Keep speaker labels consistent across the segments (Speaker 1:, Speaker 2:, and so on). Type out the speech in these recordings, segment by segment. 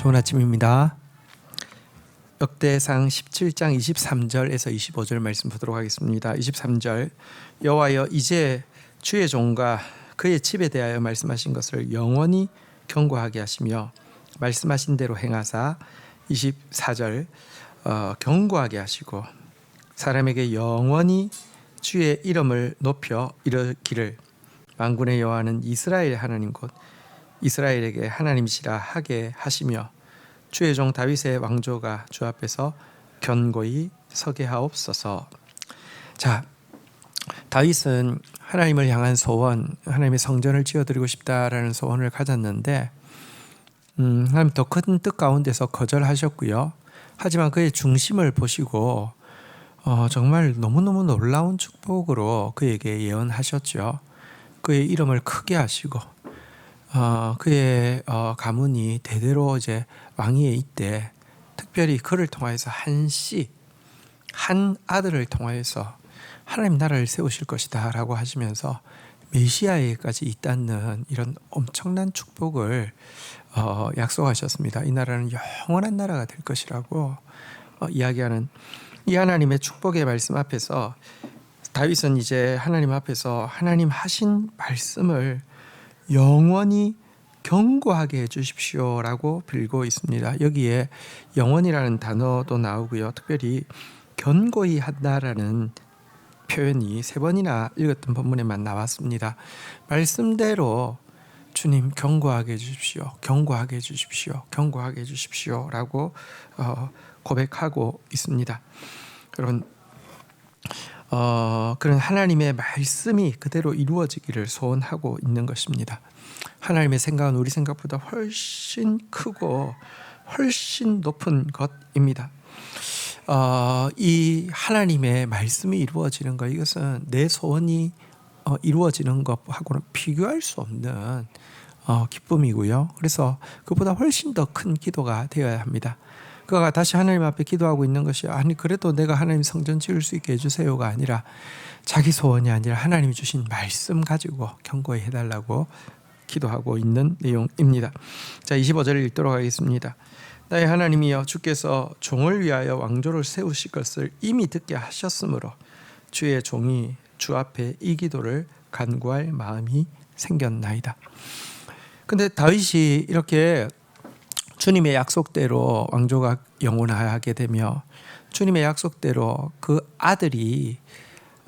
Speaker 1: 좋은 아침입니다. 역대상 17장 23절에서 25절 말씀 보도록 하겠습니다. 23절 여호와여 이제 주의 종과 그의 집에 대하여 말씀하신 것을 영원히 경고하게 하시며 말씀하신 대로 행하사 24절 어, 경고하게 하시고 사람에게 영원히 주의 이름을 높여 이르기를 만군의 여호와는 이스라엘 하나님 곧 이스라엘에게 하나님이시라 하게 하시며 주의 종 다윗의 왕조가 주 앞에서 견고히 서게 하옵소서. 자, 다윗은 하나님을 향한 소원, 하나님의 성전을 지어드리고 싶다라는 소원을 가졌는데, 음, 하나님 더 큰 뜻 가운데서 거절하셨고요. 하지만 그의 중심을 보시고 어, 정말 너무너무 놀라운 축복으로 그에게 예언하셨죠. 그의 이름을 크게 하시고 어, 그의 어, 가문이 대대로 이제 왕위에 있대 특별히 그를 통하여서 한 씨, 한 아들을 통하여서 하나님 나라를 세우실 것이다 라고 하시면서 메시아에까지 있다는 이런 엄청난 축복을 어, 약속하셨습니다. 이 나라는 영원한 나라가 될 것이라고 어, 이야기하는 이 하나님의 축복의 말씀 앞에서 다윗은 이제 하나님 앞에서 하나님 하신 말씀을 영원히 경고하게 해주십시오라고 빌고 있습니다. 여기에 영원이라는 단어도 나오고요. 특별히 견고히 한다라는 표현이 세 번이나 읽었던 본문에만 나왔습니다. 말씀대로 주님 경고하게 해주십시오. 경고하게 해주십시오. 경고하게 해주십시오라고 어, 고백하고 있습니다. 여러분 어, 그런 하나님의 말씀이 그대로 이루어지기를 소원하고 있는 것입니다. 하나님의 생각은 우리 생각보다 훨씬 크고 훨씬 높은 것입니다. 어, 이 하나님의 말씀이 이루어지는 것 이것은 내 소원이 어, 이루어지는 것하고는 비교할 수 없는 어, 기쁨이고요. 그래서 그보다 훨씬 더 큰 기도가 되어야 합니다. 그가 다시 하나님 앞에 기도하고 있는 것이 아니 그래도 내가 하나님 성전 지을 수 있게 해주세요가 아니라 자기 소원이 아니라 하나님이 주신 말씀 가지고 경고해 해달라고 기도하고 있는 내용입니다. 자 25절을 읽도록 하겠습니다. 나의 하나님이여 주께서 종을 위하여 왕조를 세우실 것을 이미 듣게 하셨으므로 주의 종이 주 앞에 이 기도를 간구할 마음이 생겼나이다. 근데 다윗이 이렇게 주님의 약속대로 왕조가 영원하게 되며 주님의 약속대로 그 아들이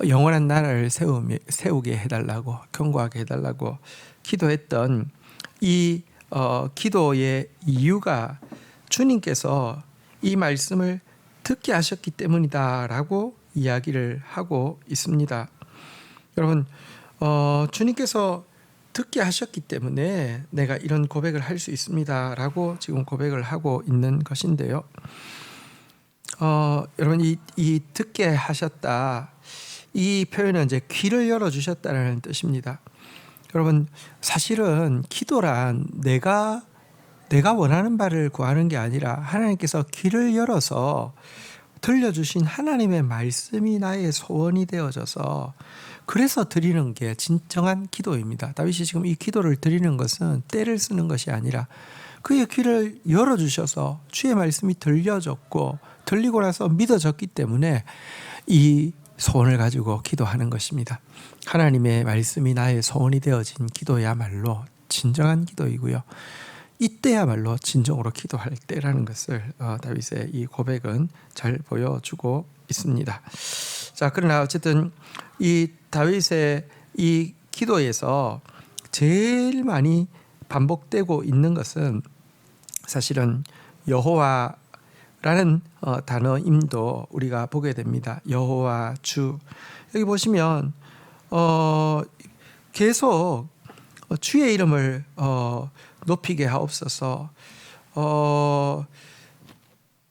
Speaker 1: 영원한 나라를 세우게 해달라고 경고하게 해달라고 기도했던 이 어, 기도의 이유가 주님께서 이 말씀을 듣게 하셨기 때문이다라고 이야기를 하고 있습니다. 여러분 어, 주님께서 듣게 하셨기 때문에 내가 이런 고백을 할 수 있습니다라고 지금 고백을 하고 있는 것인데요. 어, 여러분 이, 이 듣게 하셨다 이 표현은 이제 귀를 열어 주셨다는 뜻입니다. 여러분 사실은 기도란 내가 내가 원하는 바를 구하는 게 아니라 하나님께서 귀를 열어서 들려주신 하나님의 말씀이 나의 소원이 되어져서 그래서 드리는 게 진정한 기도입니다. 다윗이 지금 이 기도를 드리는 것은 때를 쓰는 것이 아니라 그의 귀를 열어주셔서 주의 말씀이 들려졌고 들리고 나서 믿어졌기 때문에 이 소원을 가지고 기도하는 것입니다. 하나님의 말씀이 나의 소원이 되어진 기도야말로 진정한 기도이고요. 이때야말로 진정으로 기도할 때라는 것을 어, 다윗의 이 고백은 잘 보여주고 있습니다. 자, 그러나 어쨌든 이 다윗의 이 기도에서 제일 많이 반복되고 있는 것은 사실은 여호와라는 어, 단어임도 우리가 보게 됩니다. 여호와 주 여기 보시면 어, 계속 주의 이름을 어, 높이게 하옵소서. 어,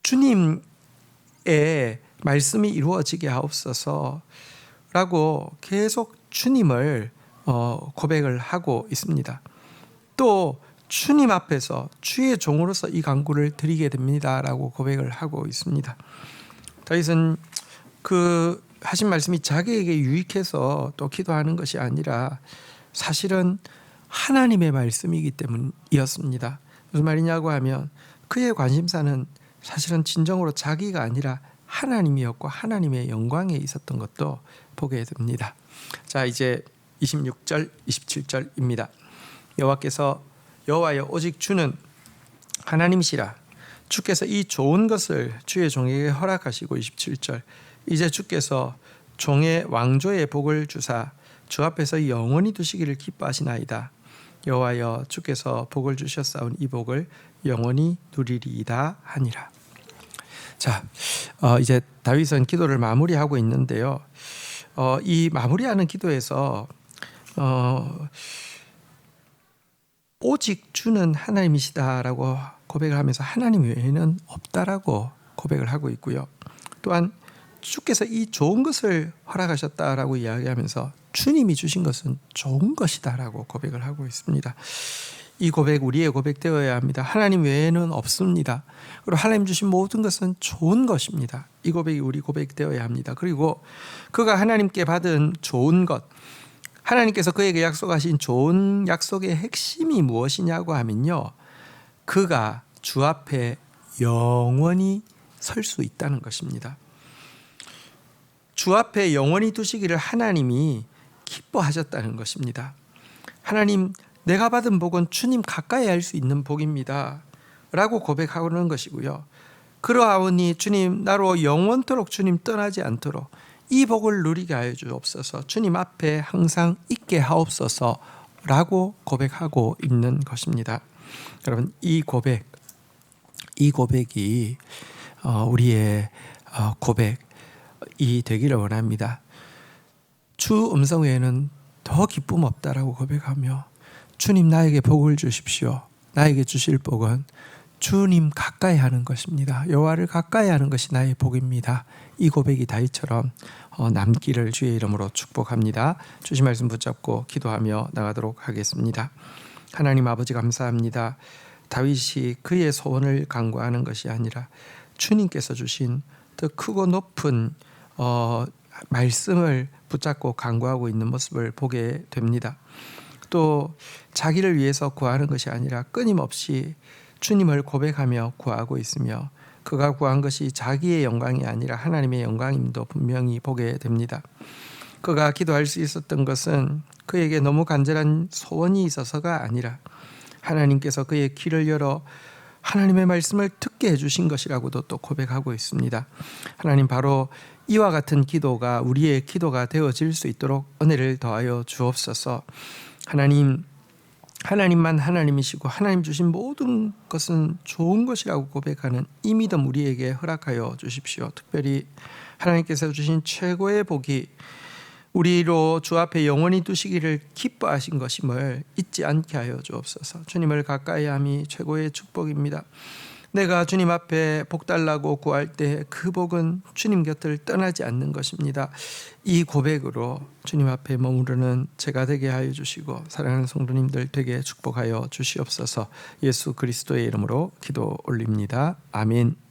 Speaker 1: 주님의 말씀이 이루어지게 하옵소서라고 계속 주님을 어, 고백을 하고 있습니다. 또 주님 앞에서 주의 종으로서 이 간구를 드리게 됩니다라고 고백을 하고 있습니다. 다윗은 그 하신 말씀이 자기에게 유익해서 또 기도하는 것이 아니라 사실은 하나님의 말씀이기 때문이었습니다. 무슨 말이냐고 하면 그의 관심사는 사실은 진정으로 자기가 아니라 하나님이었고 하나님의 영광에 있었던 것도 보게 됩니다. 자, 이제 26절, 27절입니다. 여호와께서 여호와여 오직 주는 하나님이시라 주께서 이 좋은 것을 주의 종에게 허락하시고 27절 이제 주께서 종의 왕조의 복을 주사 주 앞에서 영원히 두시기를 기뻐하시나이다 여호와여 주께서 복을 주셨사온 이 복을 영원히 누리리이다 하니라 자 어, 이제 다윗은 기도를 마무리하고 있는데요 어, 이 마무리하는 기도에서 어, 오직 주는 하나님이시다라고 고백을 하면서 하나님 외에는 없다라고 고백을 하고 있고요. 또한 주께서 이 좋은 것을 허락하셨다라고 이야기하면서 주님이 주신 것은 좋은 것이다라고 고백을 하고 있습니다. 이 고백 우리의 고백되어야 합니다. 하나님 외에는 없습니다. 그리고 하나님 주신 모든 것은 좋은 것입니다. 이 고백이 우리 고백되어야 합니다. 그리고 그가 하나님께 받은 좋은 것 하나님께서 그에게 약속하신 좋은 약속의 핵심이 무엇이냐고 하면요. 그가 주 앞에 영원히 설 수 있다는 것입니다. 주 앞에 영원히 두시기를 하나님이 기뻐하셨다는 것입니다. 하나님, 내가 받은 복은 주님 가까이 할 수 있는 복입니다. 라고 고백하는 것이고요. 그러하오니 주님, 나로 영원토록 주님 떠나지 않도록 이 복을 누리게 하여 주옵소서. 주님 앞에 항상 있게 하옵소서. 라고 고백하고 있는 것입니다. 여러분, 이 고백, 이 고백이 어, 우리의 어, 고백이 되기를 원합니다. 주 음성 외에는 더 기쁨 없다라고 고백하며 주님 나에게 복을 주십시오. 나에게 주실 복은 주님 가까이 하는 것입니다. 여호와를 가까이 하는 것이 나의 복입니다. 이 고백이 다윗처럼 어, 남기를 주의 이름으로 축복합니다. 주신 말씀 붙잡고 기도하며 나가도록 하겠습니다. 하나님 아버지 감사합니다. 다윗이 그의 소원을 간구하는 것이 아니라 주님께서 주신 더 크고 높은 어, 말씀을 붙잡고 간구하고 있는 모습을 보게 됩니다. 또 자기를 위해서 구하는 것이 아니라 끊임없이 주님을 고백하며 구하고 있으며 그가 구한 것이 자기의 영광이 아니라 하나님의 영광임도 분명히 보게 됩니다. 그가 기도할 수 있었던 것은 그에게 너무 간절한 소원이 있어서가 아니라 하나님께서 그의 귀를 열어 하나님의 말씀을 듣게 해주신 것이라고도 또 고백하고 있습니다. 하나님 바로 이와 같은 기도가 우리의 기도가 되어질 수 있도록 은혜를 더하여 주옵소서. 하나님 하나님만 하나님이시고 하나님 주신 모든 것은 좋은 것이라고 고백하는 이 믿음 우리에게 허락하여 주십시오. 특별히 하나님께서 주신 최고의 복이 우리로 주 앞에 영원히 두시기를 기뻐하신 것임을 잊지 않게 하여 주옵소서. 주님을 가까이 함이 최고의 축복입니다. 내가 주님 앞에 복 달라고 구할 때 그 복은 주님 곁을 떠나지 않는 것입니다. 이 고백으로 주님 앞에 머무르는 제가 되게 하여 주시고 사랑하는 성도님들 되게 축복하여 주시옵소서. 예수 그리스도의 이름으로 기도 올립니다. 아멘.